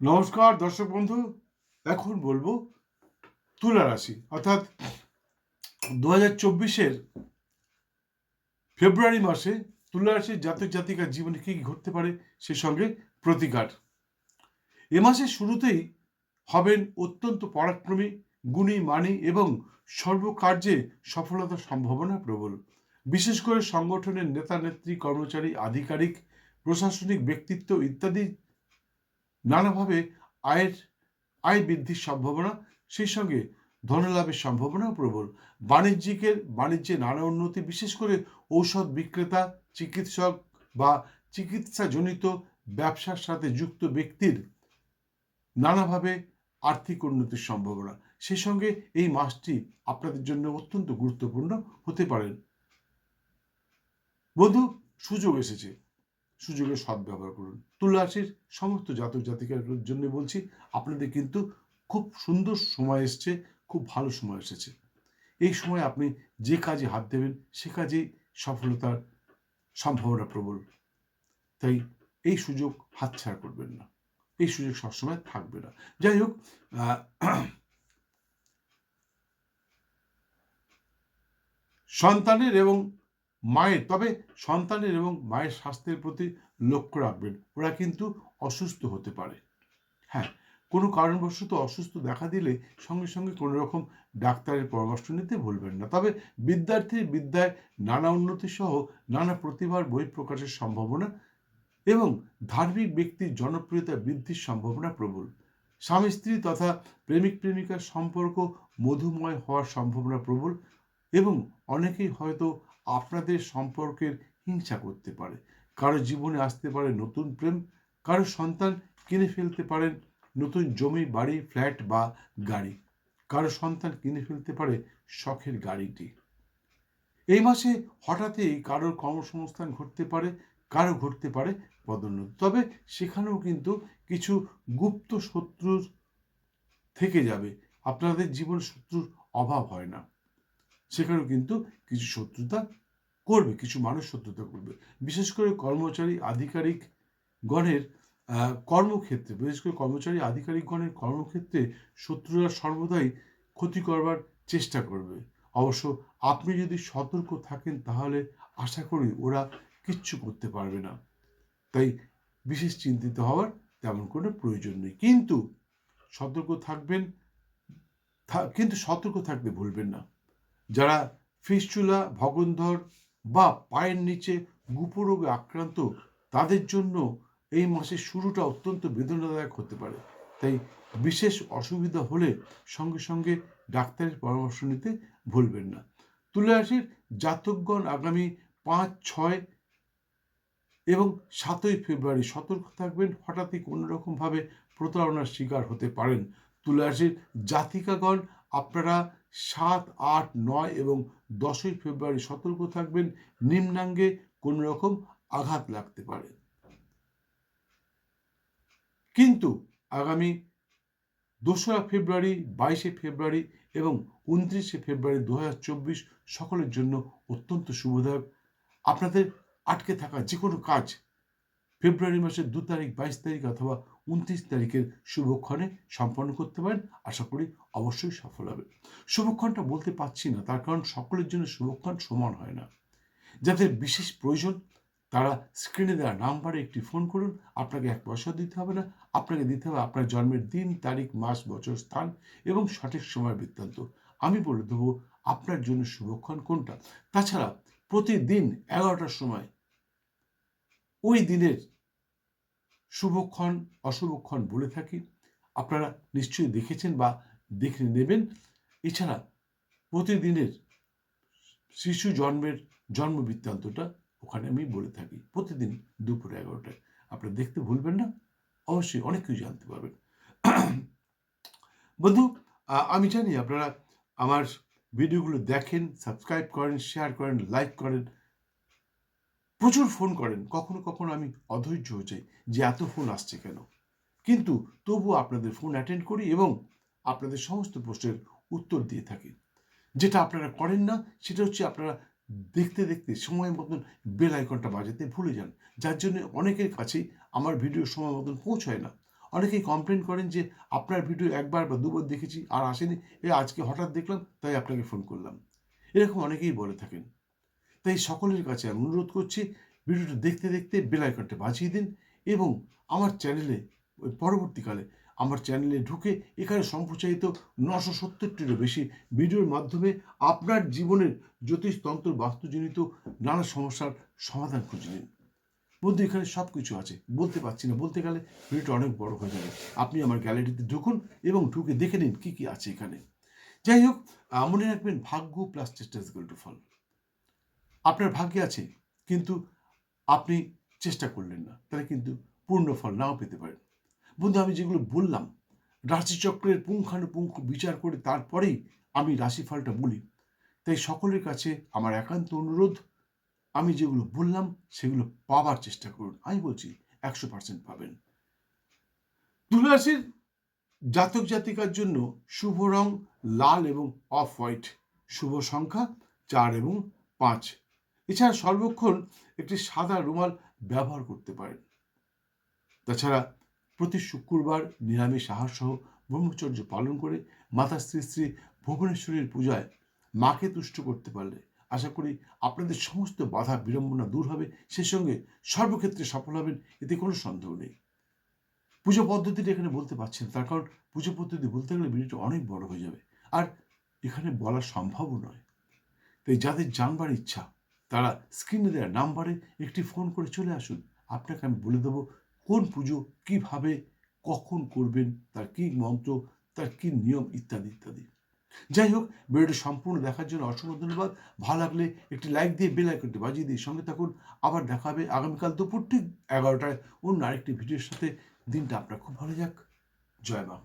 নমস্কার, দর্শক বন্ধু। এখন বলব তুলা রাশি। অর্থাৎ দু হাজার চব্বিশের ফেব্রুয়ারি মাসে তুলা রাশির জাতক জাতিকার জীবনে কী ঘটতে পারে সে সঙ্গে প্রতিকার। এ মাসের শুরুতেই হবেন অত্যন্ত পরাক্রমী, গুণী, মানি এবং সর্বকার্যে সফলতার সম্ভাবনা প্রবল। বিশেষ করে সংগঠনের নেতা, নেত্রী, কর্মচারী, আধিকারিক, প্রশাসনিক ব্যক্তিত্ব ইত্যাদি নানাভাবে আয়ের, আয় বৃদ্ধির সম্ভাবনা, সেই সঙ্গে ধনলাভের সম্ভাবনাও প্রবল। বাণিজ্যিকের, বাণিজ্যে নানা উন্নতি, বিশেষ করে ঔষধ বিক্রেতা, চিকিৎসক বা চিকিৎসাজনিত ব্যবসার সাথে যুক্ত ব্যক্তির নানাভাবে আর্থিক উন্নতির সম্ভাবনা। সেই সঙ্গে এই মাসটি আপনাদের জন্য অত্যন্ত গুরুত্বপূর্ণ হতে পারেন বন্ধু, সুযোগ এসেছে। সুযোগের সদ্ব্যবহার করুন। তুলা রাশির সমস্ত জাতক জাতিকার জন্য বলছি, আপনাদের কিন্তু খুব সুন্দর সময় এসছে, খুব ভালো সময় এসেছে। এই সময় আপনি যে কাজে হাত দেবেন, সে কাজেই সফলতার সম্ভাবনা প্রবল। তাই এই সুযোগ হাতছাড়া করবেন না। এই সুযোগ সবসময় থাকবে না। যাই হোক সন্তানের এবং মায়ের, তবে সন্তানের এবং মায়ের স্বাস্থ্যের প্রতি লক্ষ্য রাখবেন। ওরা কিন্তু অসুস্থ হতে পারে। হ্যাঁ কোনো কারণবশত অসুস্থ দেখা দিলে সঙ্গে সঙ্গে কোনো রকম ডাক্তারের পরামর্শ নিতে ভুলবেন না। তবে বিদ্যার্থীর বিদ্যায় নানা উন্নতি সহ নানা প্রতিভার বহিঃপ্রকাশের সম্ভাবনা এবং ধার্মিক ব্যক্তির জনপ্রিয়তা বৃদ্ধির সম্ভাবনা প্রবল। স্বামী, স্ত্রী তথা প্রেমিক, প্রেমিকার সম্পর্ক মধুময় হওয়ার সম্ভাবনা প্রবল এবং অনেকেই হয়তো আপনাদের সম্পর্কের হিংসা করতে পারে। কারও জীবনে আসতে পারে নতুন প্রেম, কারও সন্তান কিনে ফেলতে পারেন নতুন জমি, বাড়ি, ফ্ল্যাট বা গাড়ি। কারও সন্তান কিনে ফেলতে পারে শখের গাড়িটি। এই মাসে হঠাৎই কারোর কর্মসংস্থান ঘটতে পারে, কারও ঘটতে পারে পদোন্নতি। তবে সেখানেও কিন্তু কিছু গুপ্ত শত্রুর থেকে যাবে। আপনাদের জীবনে শত্রুর অভাব হয় না। সেখানেও কিন্তু কিছু শত্রুতা করবে, কিছু মানুষ শত্রুতা করবে। বিশেষ করে কর্মচারী আধিকারিক গণের কর্মক্ষেত্রে, বিশেষ করে কর্মচারী আধিকারিকগণের কর্মক্ষেত্রে শত্রুরা সর্বদাই ক্ষতি করবার চেষ্টা করবে। অবশ্য আপনি যদি সতর্ক থাকেন তাহলে আশা করি ওরা কিচ্ছু করতে পারবে না। তাই বিশেষ চিন্তিত হওয়ার তেমন কোনো প্রয়োজন নেই। কিন্তু সতর্ক থাকবেন কিন্তু সতর্ক থাকতে ভুলবেন না। যারা ফিস্চুলা ভগন্ধর বা পায়ের নিচে গুপরোগে আক্রান্ত, তাদের জন্য এই মাসের শুরুটা অত্যন্ত বেদনাদায়ক হতে পারে। তাই বিশেষ অসুবিধা হলে সঙ্গে সঙ্গে ডাক্তারের পরামর্শ নিতে ভুলবেন না। তুলে রাশির জাতকগণ আগামী পাঁচ, ছয় এবং সাতই ফেব্রুয়ারি সতর্ক থাকবেন। হঠাৎই কোনো রকমভাবে প্রতারণার শিকার হতে পারেন। তুলা রাশির জাতিকাগণ আপনারা সাত, আট, নয় এবং দশই ফেব্রুয়ারি সতর্ক থাকবেন। নিম্নাঙ্গে কোনো রকম আঘাত লাগতে পারে। কিন্তু আগামী দোসরা ফেব্রুয়ারি, বাইশে ফেব্রুয়ারি এবং উনত্রিশে ফেব্রুয়ারি দু হাজার চব্বিশ সকলের জন্য অত্যন্ত শুভদায়ক। আপনাদের আটকে থাকা যে কোনো কাজ ফেব্রুয়ারি মাসের দু তারিখ, বাইশ তারিখ অথবা উনত্রিশ তারিখের শুভক্ষণে সম্পন্ন করতে পারেন। আশা করি অবশ্যই সফল হবে। শুভক্ষণটা বলতে পারছি না, তার কারণ সকলের জন্য শুভক্ষণ সমান হয় না। যাদের বিশেষ প্রয়োজন, তারা স্ক্রিনে দেওয়া নাম্বারে একটি ফোন করুন। আপনাকে এক পয়সা দিতে হবে না। আপনাকে দিতে হবে আপনার জন্মের দিন, তারিখ, মাস, বছর, স্থান এবং সঠিক সময় বৃত্তান্ত। আমি বলে দেবো আপনার জন্য শুভক্ষণ কোনটা। তাছাড়া প্রতিদিন এগারোটার সময় ওই দিনের শুভক্ষণ, অশুভক্ষণ বলে থাকি। আপনারা নিশ্চয়ই দেখেছেন বা দেখে নেবেন। এছাড়া প্রতিদিনের শিশু জন্মের জন্ম বৃত্তান্তটা ওখানে আমি বলে থাকি। প্রতিদিন দুপুর এগারোটায়। আপনারা দেখতে ভুলবেন না। অবশ্যই অনেক কিছু জানতে পারবেন। বন্ধু আমি জানি আপনারা আমার ভিডিওগুলো দেখেন, সাবস্ক্রাইব করেন, শেয়ার করেন, লাইক করেন। প্রচুর ফোন করেন, কখনো কখনো আমি অধৈর্য হয়ে যাই যে এত ফোন আসছে কেন? কিন্তু তবুও আপনাদের ফোন অ্যাটেন্ড করি এবং আপনাদের সমস্ত প্রশ্নের উত্তর দিয়ে থাকি। যেটা আপনারা করেন না, সেটা হচ্ছে আপনারা দেখতে দেখতে সময় মতন বেল আইকনটা বাজাতে ভুলে যান। যার জন্য অনেকের কাছেই আমার ভিডিও সময় মতন পৌঁছায় না। অনেকেই কমপ্লেন করেন যে, আপনার ভিডিও একবার বা দুবার দেখেছি আর আসেনি। এ আজকে হঠাৎ দেখলাম, তাই আপনাকে ফোন করলাম। এরকম অনেকেই বলে থাকেন। তাই সকলের কাছে আমি অনুরোধ করছি ভিডিওটা দেখতে দেখতে বেল আইকনটা বাজিয়ে দিন এবং আমার চ্যানেলে পরবর্তীকালে আমার চ্যানেলে ঢুকে এখানে সম্প্রচারিত নশো সত্তরটিরও বেশি ভিডিওর মাধ্যমে আপনার জীবনের জ্যোতিষতন্ত্র বাস্তুজনিত নানা সমস্যার সমাধান খুঁজে নিন। বন্ধু, এখানে সব কিছু আছে। বলতে পারছি না, বলতে গেলে ভিডিওটা অনেক বড় হয়ে যাবে। আপনি আমার গ্যালারিতে ঢুকুন এবং ঢুকে দেখে নিন কী কী আছে এখানে। যাই হোক মনে রাখবেন ভাগ্য প্লাস চেষ্টা ইজ টু ফল। আপনার ভাগ্যে আছে, কিন্তু আপনি চেষ্টা করলেন না। তাহলে কিন্তু পূর্ণ ফল নাও পেতে পারেন। বন্ধু, আমি যেগুলো বললাম, রাশিচক্রের পুঙ্খানুপুঙ্খ বিচার করে তারপরেই আমি রাশিফলটা বলি। তাই সকলের কাছে আমার একান্ত অনুরোধ, আমি যেগুলো বললাম, সেগুলো পাবার চেষ্টা করুন। আমি বলছি, একশো পার্সেন্ট পাবেন। তুলারাশির জাতক জাতিকার জন্য শুভ রং লাল এবং অফ হোয়াইট। শুভ সংখ্যা চার এবং পাঁচ। এছাড়া সর্বক্ষণ একটি সাদা রুমাল ব্যবহার করতে পারেন। তাছাড়া প্রতি শুক্রবার নিরামিষ আহার সহ ব্রহ্মচর্য পালন করে মাতা শ্রী শ্রী ভুবনেশ্বরীর পূজায় মাকে তুষ্ট করতে পারলে আশা করি আপনাদের সমস্ত বাধা বিড়ম্বনা দূর হবে। সে সঙ্গে সর্বক্ষেত্রে সফল হবেন, এতে কোনো সন্দেহ নেই। পুজো পদ্ধতিটা এখানে বলতে পারছি না, তার কারণ পুজো পদ্ধতি বলতে গেলে ভিডিওটা অনেক বড় হয়ে যাবে। আর এখানে বলা সম্ভবও নয়। তাই যাদের জানবার ইচ্ছা তারা স্ক্রিনে দেওয়া নাম্বারে একটি ফোন করে চলে আসুন। আপনাকে আমি বলে দেবো কোন পুজো কীভাবে, কখন করবেন, তার কি মন্ত্র, তার কি নিয়ম ইত্যাদি ইত্যাদি। যাই হোক, ভিডিওটি সম্পূর্ণ দেখার জন্য অসংখ্য ধন্যবাদ। ভালো লাগলে একটি লাইক দিয়ে বেল আইকনটি বাজিয়ে দিয়ে সঙ্গে থাকুন। আবার দেখা হবে আগামীকাল দুপুর ঠিক এগারোটায়। অন্য আরেকটি ভিডিওর সাথে। দিনটা আপনার খুব ভালো যাক। জয় মা